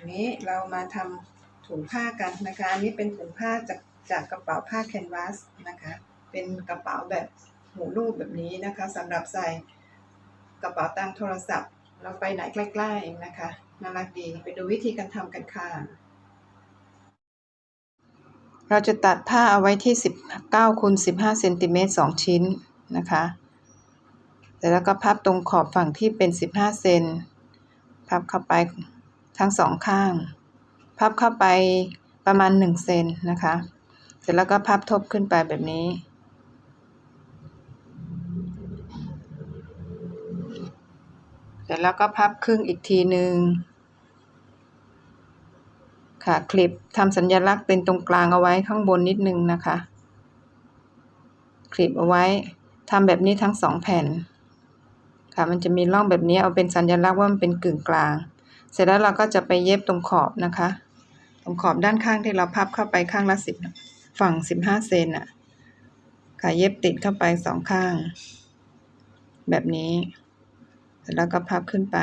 อันนี้เรามาทำถุงผ้ากันนะคะ อันนี้เป็นถุงผ้าจากจากกระเป๋าผ้าแคนวาสนะคะ เป็นกระเป๋าแบบหูรูดแบบนี้นะคะสำหรับใส่กระเป๋าตังโทรศัพท์ เราไปไหนใกล้ๆเองนะคะน่ารักดีไปดูวิธีการทำกันค่ะ เราจะตัดผ้าเอาไว้ที่ 19คูณ15เซนติเมตร2ชิ้นนะคะเสร็จแล้วก็พับตรงขอบฝั่งที่เป็น 15 เซน พับเข้าไป ทั้งสองข้าง พับเข้าไปประมาณ1เซนนะคะ เสร็จแล้วก็พับทบขึ้นไปแบบนี้ เสร็จแล้วก็พับครึ่งอีกทีหนึ่งค่ะ คลิปทำสัญลักษณ์เป็นตรงกลางเอาไว้ข้างบนนิดนึงนะคะ คลิปเอาไว้ทำแบบนี้ทั้งสองแผ่น ค่ะ มันจะมีร่องแบบนี้เอาเป็นสัญลักษณ์ว่ามันเป็นกึ่งกลาง เสร็จแล้วเราก็จะไปเย็บตรงขอบนะคะ ตรงขอบด้านข้างที่เราพับเข้าไปข้างละสิบฝั่งสิบห้าเซนอะค่ะเย็บติดเข้าไปสองข้าง แบบนี้เสร็จแล้วก็พับขึ้นไป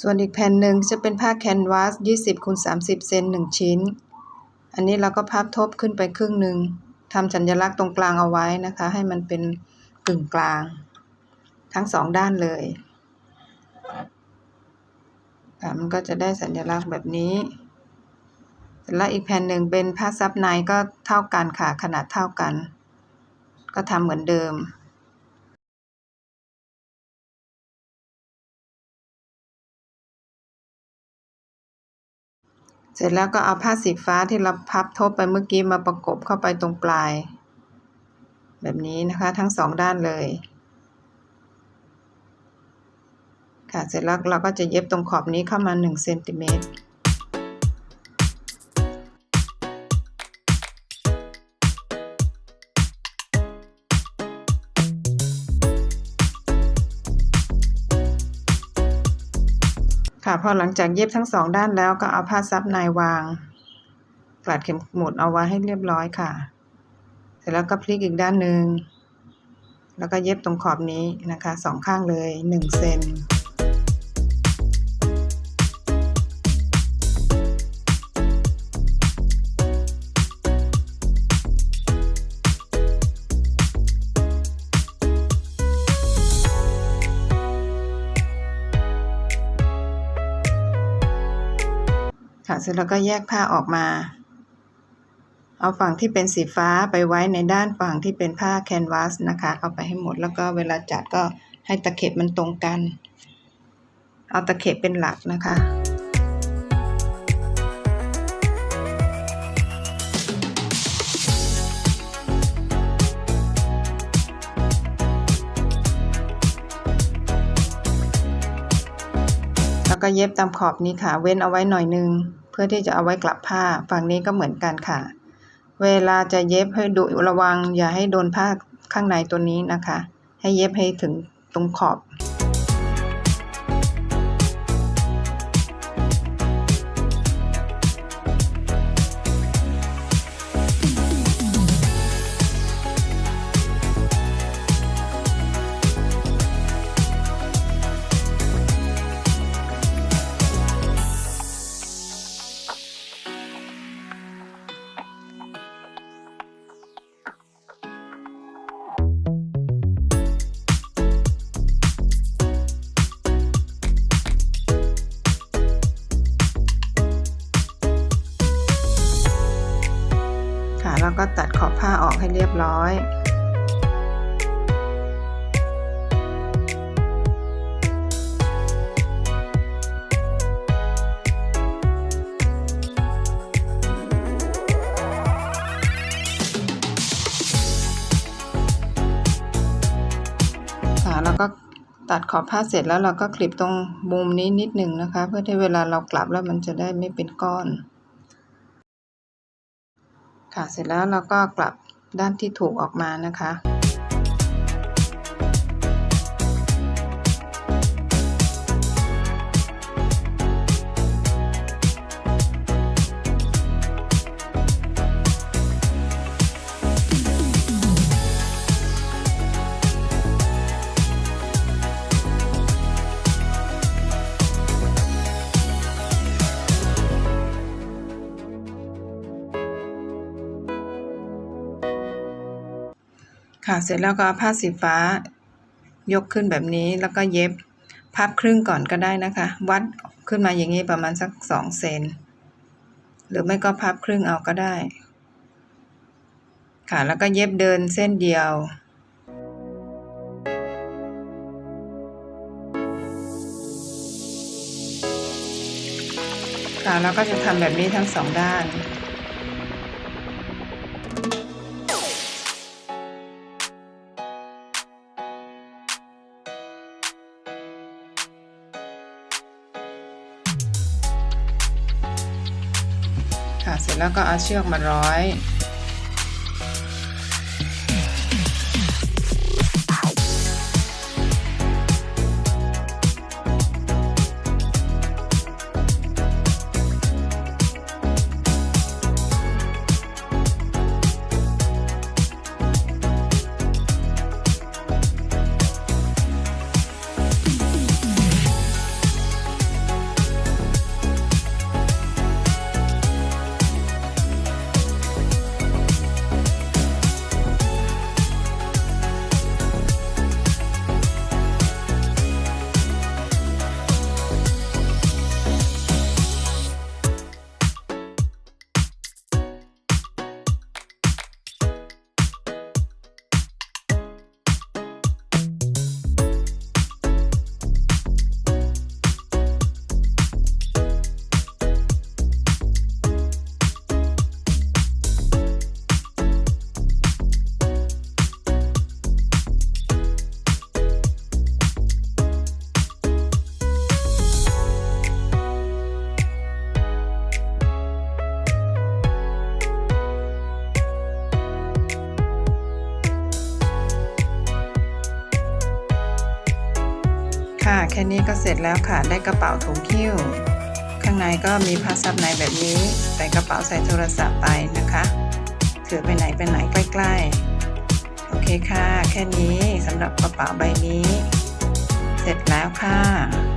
ส่วนอีกแผ่นหนึ่งจะเป็นผ้าแคนวาส20คูณ30เซน1ชิ้น อันนี้เราก็พับทบขึ้นไปครึ่งหนึ่งทำสัญลักษณ์ตรงกลางเอาไว้นะคะ ให้มันเป็นกึ่งกลาง ทั้งสองด้านเลย ค่ะ มันก็จะได้สัญลักษณ์แบบนี้และอีกแผ่นหนึ่งเป็นผ้าซับในก็เท่ากันค่ะ ขนาดเท่ากัน ก็ทำเหมือนเดิม เสร็จแล้วก็เอาผ้าสีฟ้าที่เราพับทบไปเมื่อกี้มาประกบเข้าไปตรงปลาย แบบนี้นะคะทั้งสองด้านเลย ค่ะ เสร็จแล้วเราก็จะเย็บตรงขอบนี้เข้ามา1เซนติเมตรค่ะพอหลังจากเย็บทั้งสองด้านแล้วก็เอาผ้าซับในวางกลัดเข็มหมุดเอาไว้ให้เรียบร้อยค่ะ เสร็จแล้วก็พลิกอีกด้านหนึ่งแล้วก็เย็บตรงขอบนี้นะคะสองข้างเลย1เซน สร็จแล้วก็แยกผ้าออกมา เอาฝั่งที่เป็นสีฟ้าไปไว้ในด้านฝั่งที่เป็นผ้าแคนวาสนะคะ เอาไปให้หมดแล้วก็เวลาจัดก็ให้ตะเข็บมันตรงกัน เอาตะเข็บเป็นหลักนะคะแล้วก็เย็บตามขอบนี้ค่ะ เว้นเอาไว้หน่อยนึง พื่อที่จะเอาไว้กลับผ้าฝั่งนี้ก็เหมือนกันค่ะ เวลาจะเย็บให้ดูระวังอย่าให้โดนผ้าข้างในตัวนี้นะคะ ให้เย็บให้ถึงตรงขอบ แล้วก็ตัดขอบผ้าออกให้เรียบร้อยแล้วก็ตัดขอบผ้าเสร็จแล้วเราก็คลิปตรงมุมนี้นิดหนึ่งนะคะ เพื่อที่เวลาเรากลับแล้วมันจะได้ไม่เป็นก้อน ค่ะ เสร็จแล้วเราก็กลับด้านที่ถูกออกมานะคะ ค่ะเสร็จแล้วก็ผ้าสีฟ้ายกขึ้นแบบนี้แล้วก็เย็บพับครึ่งก่อนก็ได้นะคะ วัดขึ้นมาอย่างนี้ประมาณสักสองเซนหรือไม่ก็พับครึ่งเอาก็ได้ ค่ะแล้วก็เย็บเดินเส้นเดียวค่ะแล้วก็จะทำแบบนี้ทั้งสองด้าน ค่ะ เสร็จแล้วก็เอาเชือกมาร้อย ค่นี้ก็เสร็จแล้วค่ะ ได้กระเป๋าถุงคิ้ว ข้างในก็มีผ้าซับในแบบนี้ ใส่กระเป๋าใส่โทรศัพท์ไปนะคะ ถือไปไหนไปไหนใกล้ๆ โอเคค่ะ แค่นี้สำหรับกระเป๋าใบนี้ เสร็จแล้วค่ะ